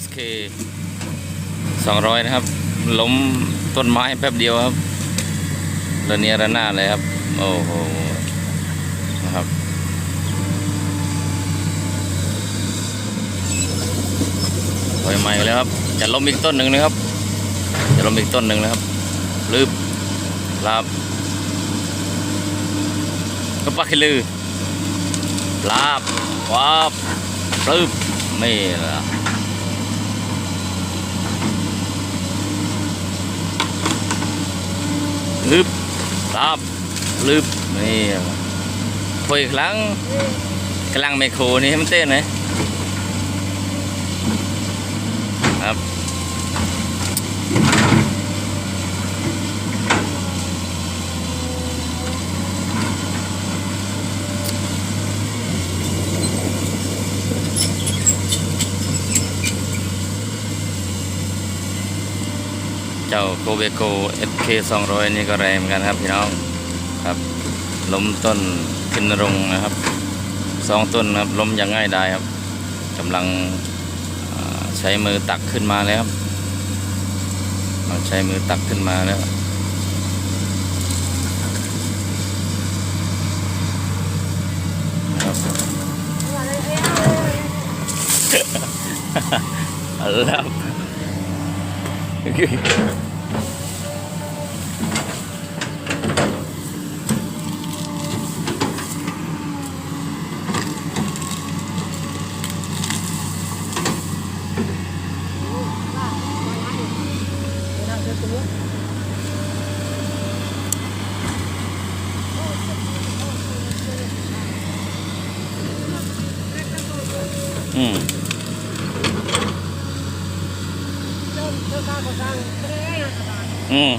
SK 200 นะครับ ล้มต้นไม้แป๊บเดียวครับระเนียระนาดเลยครับ โอ้โหนะครับปล่อยใหม่แล้วครับ จะล้มอีกต้นหนึ่งนะครับ จะล้มอีกต้นหนึ่งนะครับลืบลาบก็ปักให้ลือลาบวาบปลื้บนี่ละ ลึบตับลึบนี่แหละคุยครั้งกำลังไมโครนี่ให้มันเต้นไหมครับ จ้าโกเบโก FK 200 นี่ก็แรงเหมือนกันครับพี่น้องครับล้มต้นขึ้นรงนะครับสองต้นครับล้มอย่างง่ายดายครับกำลังใช้มือตักขึ้นมาแล้วครับกำลังใช้มือตักขึ้นมาแล้วครับ เอาละครับ อืม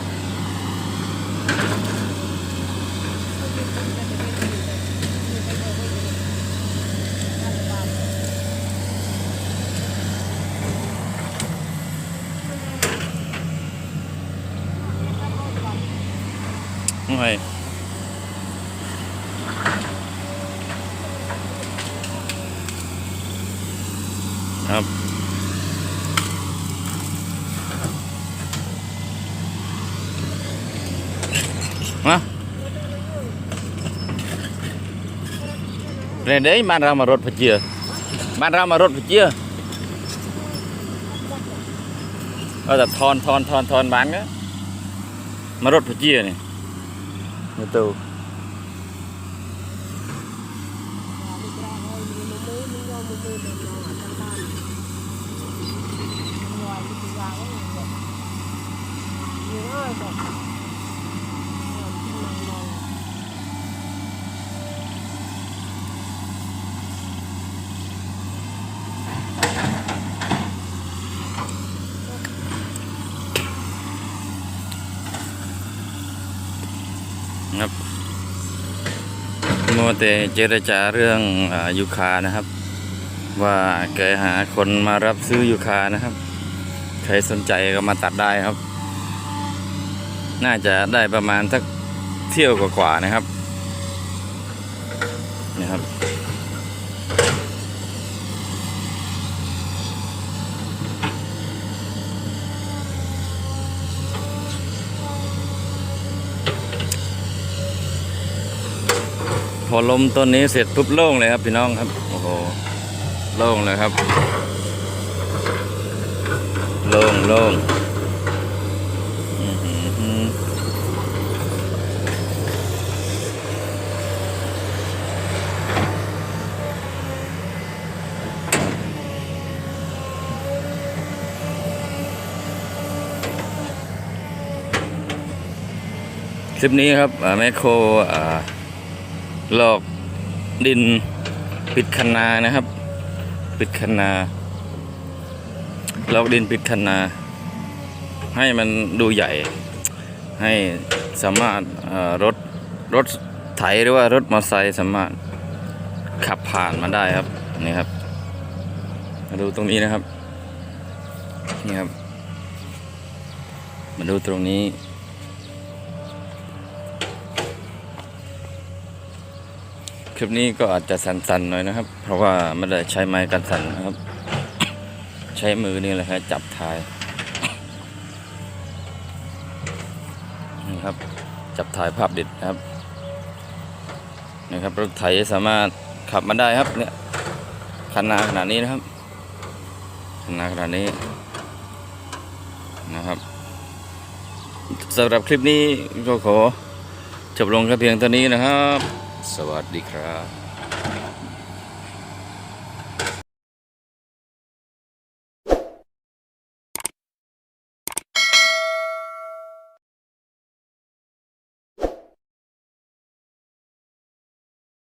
ไม่โอ้ยครับ มาเรนเด้ยบ้านเรามารถพะเจือบ้านเรามารถพะเจือเออแครับมัวแต่เจรจาเรื่องอยูคานะครับ ว่าแกหาคนมารับซื้อยูคานะครับ ใครสนใจก็มาตัดได้ครับ น่าจะได้ประมาณสัก เที่ยวกว่าๆนะครับนี่ครับ พอลมต้นนี้เสร็จปุ๊บโล่งเลยครับพี่น้องครับ โอ้โหโล่งเลยครับ โล่งโล่ง ลิปนี้ครับแมคโครอ่าลอกดินปิดคันนานะครับ ปิดคันนาหลอกดินปิดคันนา ให้มันดูใหญ่ ให้สามารถรถรถไถหรือว่ารถมอเตอร์ไซค์สามารถขับผ่านมาได้ครับนี่ครับมาดูตรงนี้นะครับนี่ครับมาดูตรงนี้ คลิปนี้ก็อาจจะสั่นๆหน่อยนะครับ เพราะว่าไม่ได้ใช้ไม้กันสั่นนะครับ ใช้มือนี่แหละฮะจับถ่ายนี่ครับ จับถ่ายภาพเด็ดนะครับ นะครับรถไถสามารถขับมาได้ครับเนี่ยคันนาขนาดนี้นะครับคันนาขนาดนี้นะครับสำหรับคลิปนี้ก็ขอจบลงแค่เพียงเท่านี้นะครับ สวัสดีครับ